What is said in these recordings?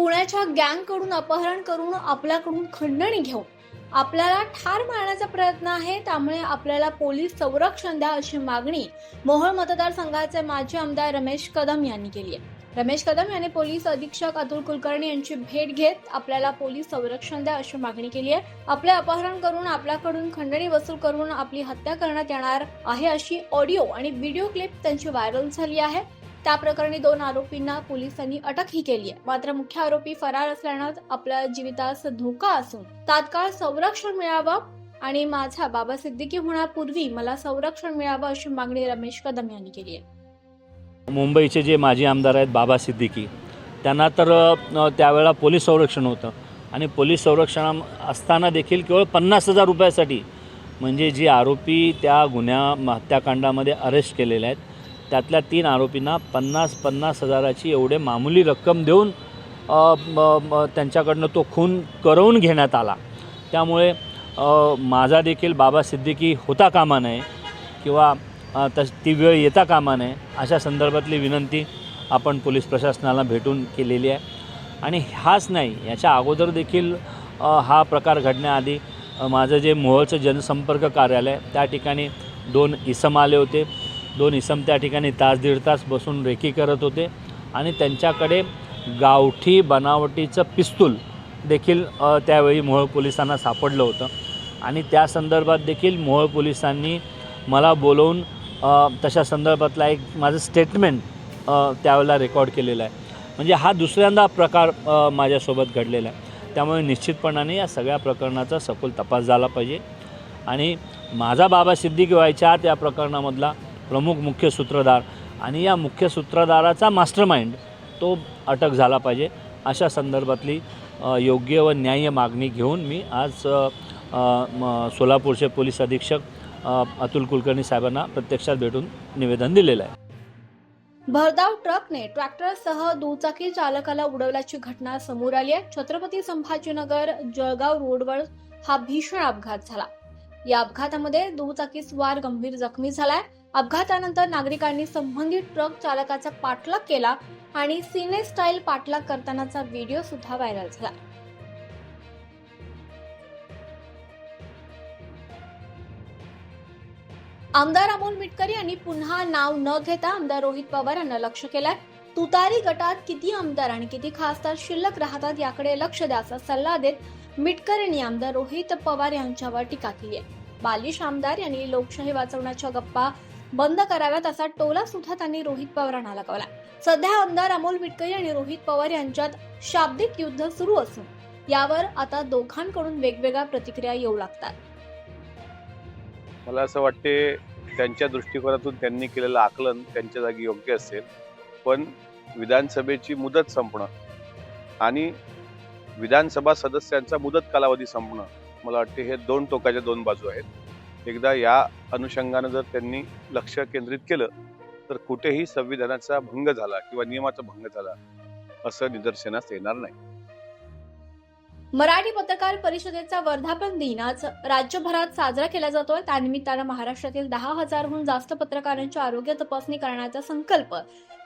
पुण्याच्या गँगकडून अपहरण करून आपल्याकडून खंडणी घेऊन आपल्याला ठार मारण्याचा प्रयत्न आहे त्यामुळे आपल्याला पोलीस संरक्षण द्या अशी मागणी मोहोळ मतदारसंघाचे माजी आमदार रमेश कदम यांनी केली आहे. रमेश कदम यांनी पोलीस अधीक्षक अतुल कुलकर्णी यांची भेट घेत आपल्याला पोलीस संरक्षण द्या अशी मागणी केली आहे. आपले अपहरण करून आपल्याकडून खंडणी वसूल करून आपली हत्या करण्यात येणार आहे अशी ऑडिओ आणि व्हिडिओ क्लिप त्यांची व्हायरल झाली आहे. त्या प्रकरणी दोन आरोपींना पोलिसांनी अटकही केली आहे. मात्र मुख्य आरोपी फरार असल्यानं आपल्या जीवितास धोका असून तात्काळ संरक्षण मिळावं आणि माझा बाबा सिद्दीकी होण्यापूर्वी मला संरक्षण मिळावं अशी मागणी रमेश कदम यांनी केली आहे. मुंबईचे जे माजी आमदार आहेत बाबा सिद्दीकी त्यांना तर त्यावेळेला पोलीस संरक्षण होतं. आणि पोलीस संरक्षण असताना देखील केवळ पन्नास हजार रुपयासाठी म्हणजे जी आरोपी त्या गुन्ह्या हत्याकांडामध्ये अरेस्ट केलेले आहेत त्यातल्या तीन आरोपींना पन्नास पन्नास हजाराची एवढे मामुली रक्कम देऊन त्यांच्याकडनं तो खून करवून घेण्यात आला. त्यामुळे माझा देखील बाबा सिद्दीकी होता कामा नये किंवा तस ती वेळ येता कामा नये अशा संदर्भातली विनंती आपण पोलीस प्रशासनाला भेटून केलेली आहे. आणि हाच नाही याच्या अगोदर देखील हा प्रकार घडण्याआधी माझं जे मोहळचं जनसंपर्क कार्यालय त्या ठिकाणी दोन इसम आले होते. दोन इसम त्या ठिकाणी तास दीड तास बसून रेकी करत होते. आणि त्यांच्याकडे गावठी बनावटीचं पिस्तूल देखील त्यावेळी मोहोळ पोलिसांना सापडलं होतं. आणि त्या संदर्भात देखील मोहोळ पोलिसांनी मला बोलवून तशा संदर्भातला एक माझं स्टेटमेंट त्यावेळेला रेकॉर्ड केलेलं आहे. म्हणजे हा दुसऱ्यांदा प्रकार माझ्यासोबत घडलेला आहे. त्यामुळे निश्चितपणाने या सगळ्या प्रकरणाचा सखोल तपास झाला पाहिजे. आणि माझा बाबा सिद्दीकी व्हायच्या आत या प्रकरणामधला प्रमुख मुख्य सूत्रधार आणि या मुख्य सूत्रधाराचा मास्टर माइंड तो अटक झाला पाहिजे. अशा संदर्भातली योग्य व न्याय्य मागणी घेऊन मी आज सोलापूरचे पोलीस अधीक्षक अतुल कुलकर्णी साहेबांना प्रत्यक्षात भेटून निवेदन दिलेलं आहे. भरधाव ट्रकने ट्रॅक्टरसह दुचाकी चालकाला उडवल्याची घटना समोर आली आहे. छत्रपती संभाजीनगर जळगाव रोडवर हा भीषण अपघात झाला. या अपघातामध्ये दुचाकी स्वार गंभीर जखमी झालाय. अपघातानंतर नागरिकांनी संबंधित ट्रक चालकाचा पाठलाग केला आणि सिने स्टाईल पाठलाग करतानाचा व्हिडिओ सुद्धा व्हायरल झाला. आमदार अमोल मिटकरी यांनी पुन्हा नाव न घेता आमदार रोहित पवार यांना लक्ष केलंय. तुतारी गटात किती आमदार आणि किती खासदार शिल्लक राहतात याकडे लक्ष द्यायचा सल्ला देत मिटकर यांनी आमदार रोहित पवार यांच्यावर टीका केली आहे. बालिश आमदार यांनी लोकशाही वाचवण्याच्या गप्पा बंद कराव्यात असा टोला सुद्धा त्यांनी रोहित पवारांना लगावला. सध्या आमदार अमोल मिटकरी आणि रोहित पवार यांच्यात शाब्दिक युद्ध सुरू असून यावर आता दोघांकडून वेगवेगळ्या प्रतिक्रिया येऊ लागतात. मला असं वाटते त्यांच्या दृष्टिकोनातून त्यांनी केलेलं आकलन त्यांच्या जागी योग्य असेल. पण विधानसभेची मुदत संपणं आणि विधानसभा सदस्यांचा मुदत कालावधी संपणं मला वाटते हे दोन टोकाच्या दोन बाजू आहेत. एकदा या अनुषंगानं जर त्यांनी लक्ष केंद्रित केलं तर कुठेही संविधानाचा भंग झाला किंवा नियमाचा भंग झाला असं निदर्शनास येणार नाही. मराठी पत्रकार परिषदेचा वर्धापन दिन आज राज्यभरात साजरा केला जातोय. त्यानिमित्तानं महाराष्ट्रातील दहा हजारहून जास्त पत्रकारांची आरोग्य तपासणी करण्याचा संकल्प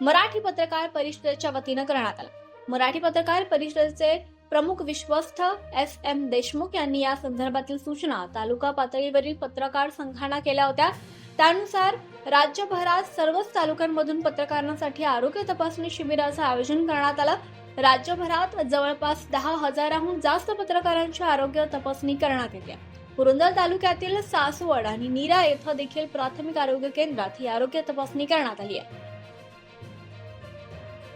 मराठी पत्रकार परिषदेच्या वतीनं करण्यात आला. मराठी पत्रकार परिषदेचे प्रमुख विश्वस्त एस एम देशमुख यांनी या संदर्भातील सूचना तालुका पातळीवरील पत्रकार संघांना केल्या होत्या. त्यानुसार राज्यभरात सर्वच तालुक्यांमधून पत्रकारांसाठी आरोग्य तपासणी शिबिराचं आयोजन करण्यात आलं. राज्यभरात जवळपास दहा हजाराहून जास्त पत्रकारांची आरोग्य तपासणी करण्यात येते. पुरंदर तालुक्यातील सासवड आणि नीरा येथे देखील प्राथमिक आरोग्य केंद्रात ही आरोग्य तपासणी करण्यात आली आहे.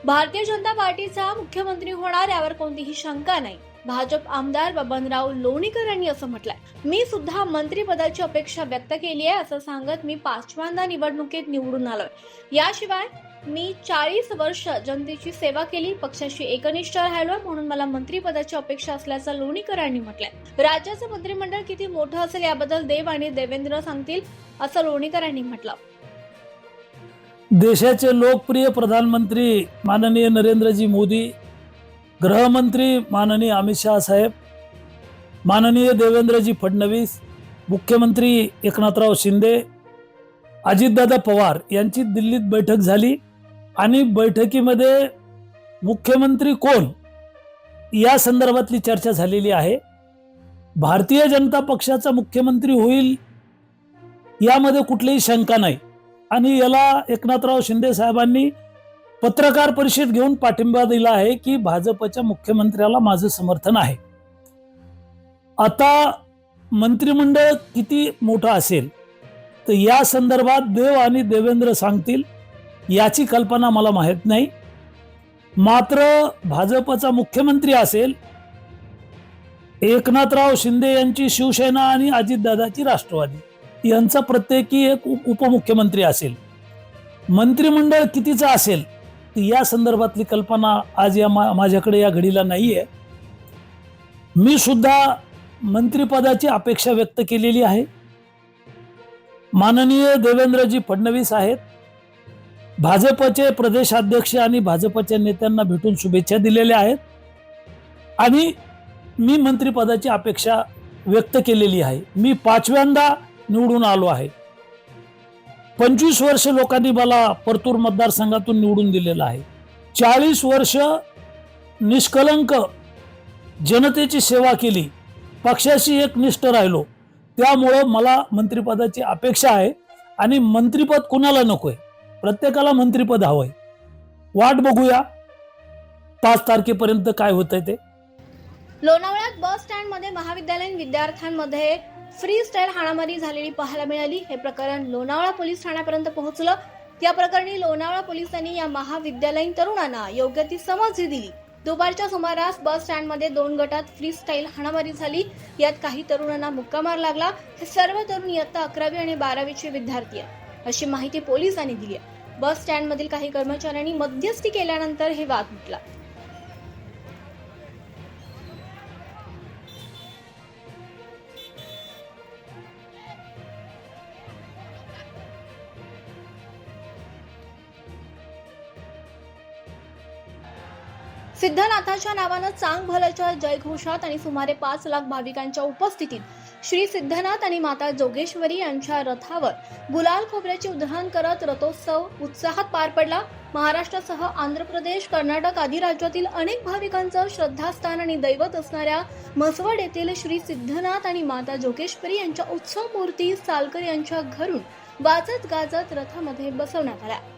भारतीय जनता पार्टीचा मुख्यमंत्री होणार यावर कोणतीही शंका नाही. भाजप आमदार बबनराव लोणीकर यांनी असं म्हटलंय. मी सुद्धा मंत्रीपदाची अपेक्षा व्यक्त केली आहे असं सांगत मी पाचव्यांदा निवडणुकीत निवडून आलोय. याशिवाय मी चाळीस वर्ष जनतेची सेवा केली पक्षाशी एकनिष्ठ राहिलो म्हणून मला मंत्रीपदाची अपेक्षा असल्याचं लोणीकर यांनी म्हटलंय. राज्याचं मंत्रिमंडळ किती मोठं असेल याबद्दल देव आणि देवेंद्र सांगतील असं लोणीकर यांनी म्हटलं. देशाचे लोकप्रिय प्रधानमंत्री माननीय नरेंद्रजी मोदी गृहमंत्री माननीय अमित शहा साहेब माननीय देवेंद्रजी फडणवीस मुख्यमंत्री एकनाथराव शिंदे अजितदादा पवार यांची दिल्लीत बैठक झाली आणि बैठकीमध्ये मुख्यमंत्री कोण या संदर्भातली चर्चा झालेली आहे. भारतीय जनता पक्षाचा मुख्यमंत्री होईल यामध्ये कुठलीही शंका नाही. आणि याला एकनाथराव शिंदे साहेबांनी पत्रकार परिषद घेऊन पाठिंबा दिला आहे की भाजपच्या मुख्यमंत्र्याला माझं समर्थन आहे. आता मंत्रिमंडळ किती मोठं असेल तर या संदर्भात देव आणि देवेंद्र सांगतील याची कल्पना मला माहीत नाही. मात्र भाजपचा मुख्यमंत्री असेल एकनाथराव शिंदे यांची शिवसेना आणि अजितदादाची राष्ट्रवादी. यांचा प्रत्येकी एक उपमुख्यमंत्री असेल. मंत्रिमंडळ कितीचं असेल तर या संदर्भातली कल्पना आज या मा- माझ्याकडे या घडीला नाही आहे मी सुद्धा मंत्रिपदाची अपेक्षा व्यक्त केलेली आहे. माननीय देवेंद्रजी फडणवीस आहेत. भाजपचे प्रदेशाध्यक्ष आणि भाजपच्या नेत्यांना भेटून शुभेच्छा दिलेल्या आहेत. आणि मी मंत्रिपदाची अपेक्षा व्यक्त केलेली आहे. मी पाचव्यांदा निवडून आलो आहे. पंचवीस वर्ष लोकांनी मला परतूर मतदारसंघातून निवडून दिलेलं आहे. चाळीस वर्ष निष्कलंक जनतेची सेवा केली. पक्षाशी एक निष्ठ राहिलो. त्यामुळं मला मंत्रिपदाची अपेक्षा आहे आणि मंत्रिपद कुणाला नको आहे प्रत्येकाला मंत्रिपद हवंय. वाट बघूया. पाच तारखेपर्यंत काय होतंय ते? लोणावळ्यात बस स्टँडमध्ये महाविद्यालयीन विद्यार्थ्यांमध्ये फ्री स्टाईल हाणामारी झालेली पाहायला मिळाली. हे प्रकरण लोणावळा पोलीस ठाण्यापर्यंत पोहोचलं. या प्रकरणी लोणावळा पोलिसांनी या महाविद्यालयीन तरुणांना योग्य ती समज दिली. दुपारच्या सुमारास बस स्टँडमध्ये दोन गटात फ्री स्टाईल हाणामारी झाली. यात काही तरुणांना मुक्कामार लागला. हे सर्व तरुण इयत्ता अकरावी आणि बारावीचे विद्यार्थी आहेत. अशी माहिती पोलिसांनी दिली आहे. बस स्टँडमधील काही कर्मचाऱ्यांनी मध्यस्थी केल्यानंतर हे वाद उठला सिद्धनाथाच्या नावानं चांग भल्याच्या जयघोषात आणि सुमारे पाच लाख भाविकांच्या उपस्थितीत श्री सिद्धनाथ आणि माता जोगेश्वरी यांच्या रथावर गुलाल खोबऱ्याची उधळण करत रथोत्सव उत्साहात पार पडला. महाराष्ट्रासह आंध्र प्रदेश कर्नाटक आदी राज्यातील अनेक भाविकांचं श्रद्धास्थान आणि दैवत असणाऱ्या मसवड येथील श्री सिद्धनाथ आणि माता जोगेश्वरी यांच्या उत्सव मूर्ती सालकर यांच्या घरून वाजत गाजत रथामध्ये बसवण्यात आल्या.